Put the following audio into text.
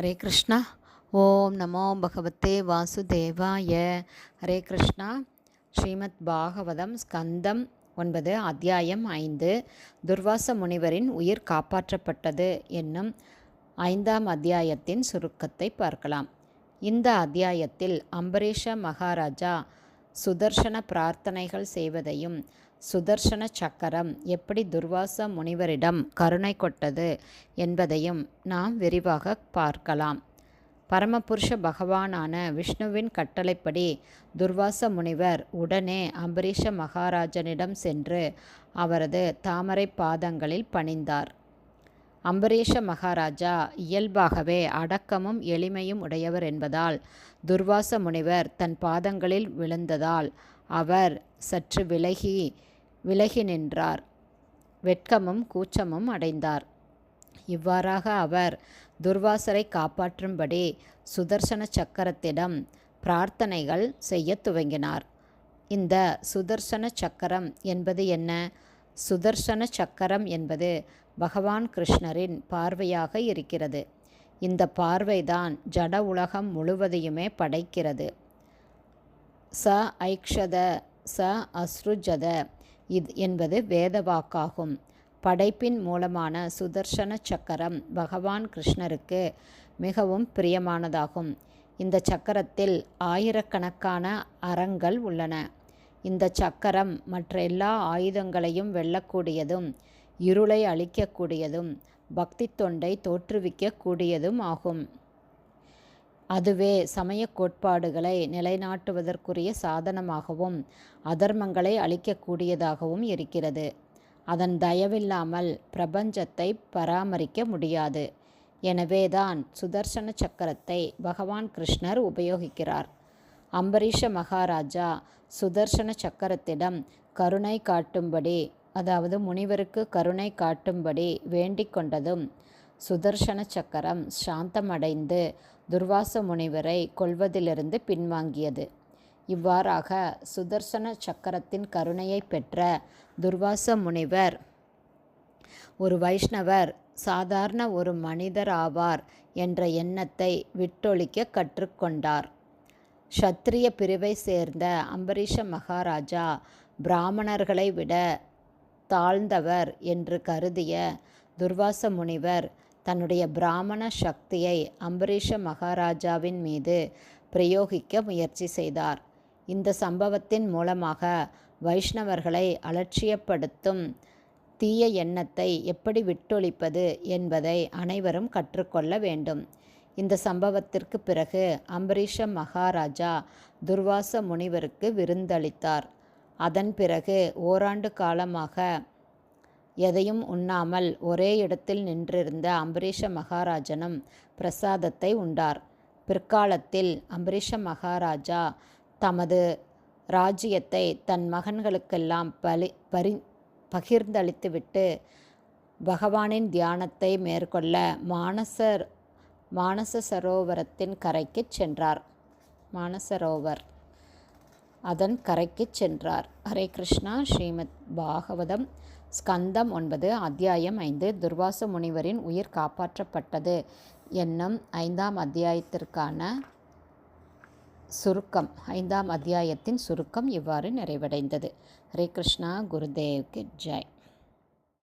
ஹரே கிருஷ்ணா. ஓம் நமோ பகவத்தே வாசுதேவாய. ஹரே கிருஷ்ணா. ஸ்ரீமத் பாகவதம் ஸ்கந்தம் ஒன்பது அத்தியாயம் ஐந்து. துர்வாச முனிவரின் உயிர் காப்பாற்றப்பட்டது என்னும் ஐந்தாம் அத்தியாயத்தின் சுருக்கத்தை பார்க்கலாம். இந்த அத்தியாயத்தில் அம்பரீஷ மகாராஜா சுதர்ஷன பிரார்த்தனைகள் செய்வதையும் சுதர்சன சக்கரம் எப்படி துர்வாச முனிவரிடம் கருணை கொட்டது என்பதையும் நாம் விரிவாக பார்க்கலாம். பரமபுருஷ பகவானான விஷ்ணுவின் கட்டளைப்படி துர்வாச முனிவர் உடனே அம்பரீஷ மகாராஜனிடம் சென்று அவரது தாமரை பாதங்களில் பணிந்தார். அம்பரீஷ மகாராஜா இயல்பாகவே அடக்கமும் எளிமையும் உடையவர் என்பதால் துர்வாச முனிவர் தன் பாதங்களில் விழுந்ததால் அவர் சற்று விலகி விலகி நின்றார். வெட்கமும் கூச்சமும் அடைந்தார். இவ்வாறாக அவர் துர்வாசரை காப்பாற்றும்படி சுதர்சன சக்கரத்திடம் பிரார்த்தனைகள் செய்ய துவங்கினார். இந்த சுதர்சன சக்கரம் என்பது என்ன? சுதர்சன சக்கரம் என்பது பகவான் கிருஷ்ணரின் பார்வையாக இருக்கிறது. இந்த பார்வைதான் ஜட உலகம் முழுவதையுமே படைக்கிறது. ச ஐக்ஷத ச அஸ்ருஜத இது என்பது வேதவாக்காகும். படைப்பின் மூலமான சுதர்சன சக்கரம் பகவான் கிருஷ்ணருக்கு மிகவும் பிரியமானதாகும். இந்த சக்கரத்தில் ஆயிரக்கணக்கான அறங்கள் உள்ளன. இந்த சக்கரம் மற்ற எல்லா ஆயுதங்களையும் வெல்லக்கூடியதும் இருளை அழிக்கக்கூடியதும் பக்தி தொண்டை தோற்றுவிக்கக்கூடியதும் ஆகும். அதுவே சமய கோட்பாடுகளை நிலைநாட்டுவதற்குரிய சாதனமாகவும் அதர்மங்களை அழிக்கக்கூடியதாகவும் இருக்கிறது. அதன் தயவில்லாமல் பிரபஞ்சத்தை பராமரிக்க முடியாது. எனவேதான் சுதர்சன சக்கரத்தை பகவான் கிருஷ்ணர் உபயோகிக்கிறார். அம்பரீஷ மகாராஜா சுதர்சன சக்கரத்திடம் கருணை காட்டும்படி அதாவது முனிவருக்கு கருணை காட்டும்படி வேண்டிக் கொண்டதும் சுதர்சன சக்கரம் சாந்தமடைந்து துர்வாச முனிவரை கொல்வதிலிருந்து பின்வாங்கியது. இவ்வாறாக சுதர்சன சக்கரத்தின் கருணையை பெற்ற துர்வாச முனிவர் ஒரு வைஷ்ணவர் சாதாரண ஒரு மனிதர் ஆவார் என்ற எண்ணத்தை விட்டொழிக்க கற்றுக்கொண்டார். சத்திரிய பிரிவை சேர்ந்த அம்பரீஷ மகாராஜா பிராமணர்களை விட தாழ்ந்தவர் என்று கருதிய துர்வாச முனிவர் தன்னுடைய பிராமண சக்தியை அம்பரீஷ மகாராஜாவின் மீது பிரயோகிக்க முயற்சி செய்தார். இந்த சம்பவத்தின் மூலமாக வைஷ்ணவர்களை அலட்சியப்படுத்தும் தீய எண்ணத்தை எப்படி விட்டொழிப்பது என்பதை அனைவரும் கற்றுக்கொள்ள வேண்டும். இந்த சம்பவத்திற்கு பிறகு அம்பரீஷ மகாராஜா துர்வாச முனிவருக்கு விருந்தளித்தார். அதன் பிறகு ஓராண்டு காலமாக எதையும் உண்ணாமல் ஒரே இடத்தில் நின்றிருந்த அம்பரீஷ மகாராஜனும் பிரசாதத்தை உண்டார். பிற்காலத்தில் அம்பரீஷ மகாராஜா தமது ராஜ்யத்தை தன் மகன்களுக்கெல்லாம் பலி பரி பகிர்ந்தளித்துவிட்டு பகவானின் தியானத்தை மேற்கொள்ள மானசர் மானச சரோவரத்தின் கரைக்கு சென்றார். மானசரோவர் அதன் கரைக்கு சென்றார். ஹரே கிருஷ்ணா. ஸ்ரீமத் பாகவதம் ஸ்கந்தம் ஒன்பது அத்தியாயம் ஐந்து துர்வாச முனிவரின் உயிர் காப்பாற்றப்பட்டது. என்னும் ஐந்தாம் அத்தியாயத்திற்கான சுருக்கம் ஐந்தாம் அத்தியாயத்தின் சுருக்கம் இவ்வாறு நிறைவடைந்தது. ஹரே கிருஷ்ணா குருதேவ்க்கு ஜெய்.